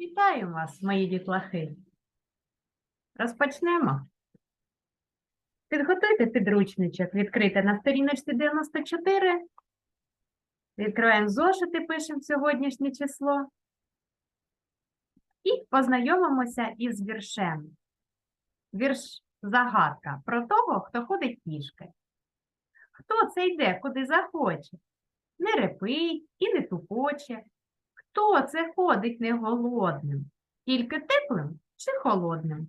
Вітаю вас, мої дітлахи. Розпочнемо. Підготуйте підручничок, відкрийте на сторіночці 94. Відкриваємо зошити, пишемо сьогоднішнє число. І познайомимося із віршем. Вірш загадка про того, хто ходить пішки. Хто це йде, куди захоче? Не репить і не тупоче. Хто це ходить не голодним, тільки теплим чи холодним?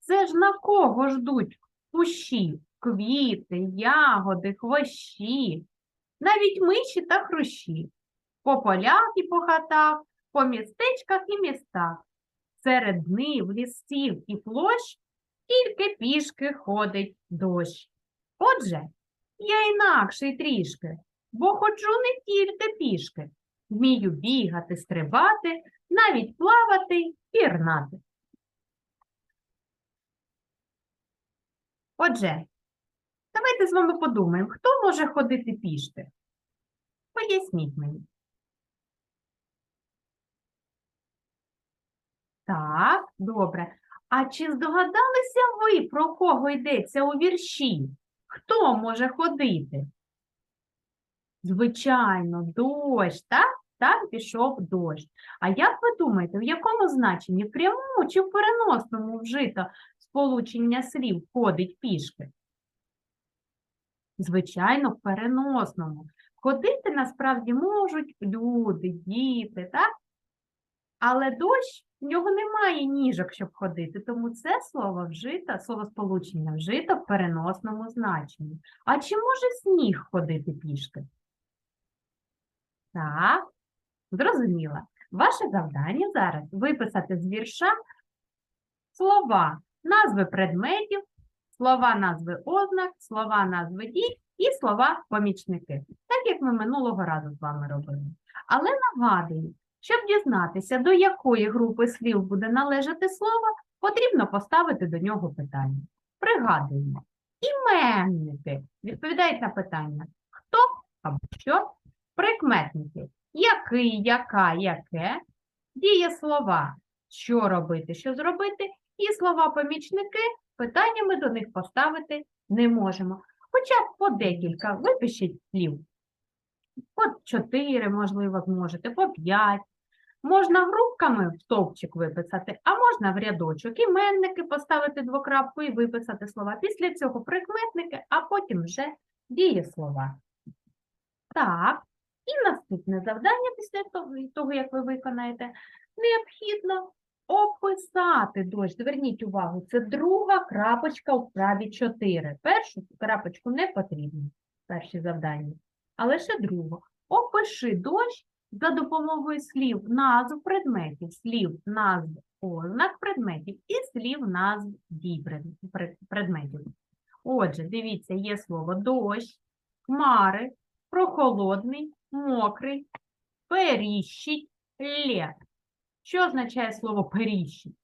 Це ж на кого ждуть кущі, квіти, ягоди, хвощі, навіть миші та хрущі, по полях і по хатах, по містечках і містах, серед нив, лісів і площ тільки пішки ходить дощ. Отже, я інакший трішки, бо ходжу не тільки пішки. Вмію бігати, стрибати, навіть плавати, пірнати. Отже, давайте з вами подумаємо, хто може ходити пішки? Поясніть мені. Так, добре. А чи здогадалися ви, про кого йдеться у вірші? Хто може ходити? Звичайно, дощ, так? Так, пішов дощ. А як ви думаєте, в якому значенні? В прямому чи в переносному вжито сполучення слів ходить пішки? Звичайно, в переносному. Ходити насправді можуть люди, діти, так? Але дощ, в нього немає ніжок, щоб ходити, тому це слово вжито, слово сполучення вжито в переносному значенні. А чи може сніг ходити пішки? Так, зрозуміла. Ваше завдання зараз виписати з вірша слова, назви предметів, слова назви ознак, слова назви дій і слова помічники, так як ми минулого разу з вами робили. Але нагадую, щоб дізнатися, до якої групи слів буде належати слово, потрібно поставити до нього питання. Пригадуємо. Іменники відповідають на питання хто або що, прикметники який, яка, яке, дієслова, що робити, що зробити, і слова-помічники, питаннями до них поставити не можемо. Хоча по декілька випишіть слів. По чотири, можливо, зможете, по п'ять. Можна групками в стовпчик виписати, а можна в рядочок іменники поставити двокрапку і виписати слова. Після цього прикметники, а потім вже дієслова. Так, і наступне завдання після того, як ви виконаєте, необхідно описати дощ. Зверніть увагу, це друга крапочка у вправі 4. Першу крапочку не потрібно, перші завдання, а лише другу. Опиши дощ за допомогою слів назв предметів, слів назв ознак предметів і слів назв дій пред- пред- предметів. Отже, дивіться, є слово дощ, хмари, прохолодний, мокрий, періщить, лє. Що означає слово періщить?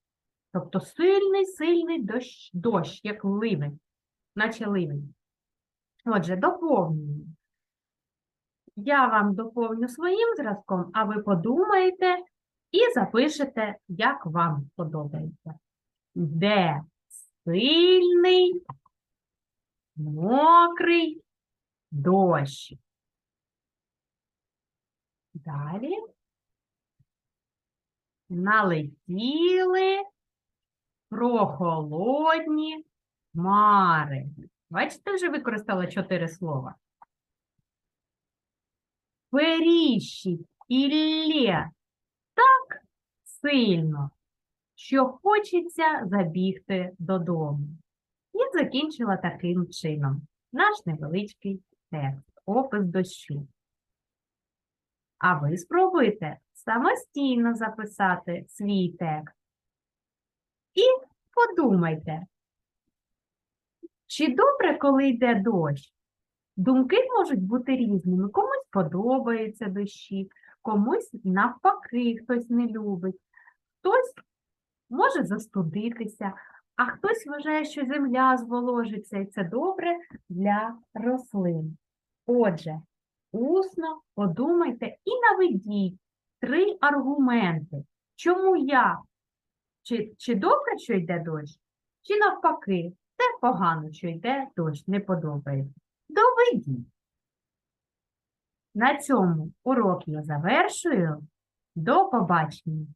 Тобто сильний, сильний дощ, дощ як ливень, наче ливень. Отже, доповнюємо. Я вам доповню своїм зразком, а ви подумаєте і запишете, як вам подобається. Де сильний, мокрий дощ. Далі. Налетіли прохолодні хмари. Бачите, вже використала чотири слова. Періщить і лє так сильно, що хочеться забігти додому. І закінчила таким чином наш невеличкий текст, опис дощу. А ви спробуйте самостійно записати свій текст. І подумайте, чи добре, коли йде дощ? Думки можуть бути різними. Комусь подобаються дощі, комусь навпаки, хтось не любить, хтось може застудитися, а хтось вважає, що земля зволожиться, і це добре для рослин. Отже, усно подумайте і наведіть три аргументи, Чому я? Чи, чи добре, що йде дощ? Чи навпаки, це погано, що йде дощ, не подобається. Доведіть. На цьому урок я завершую. До побачення.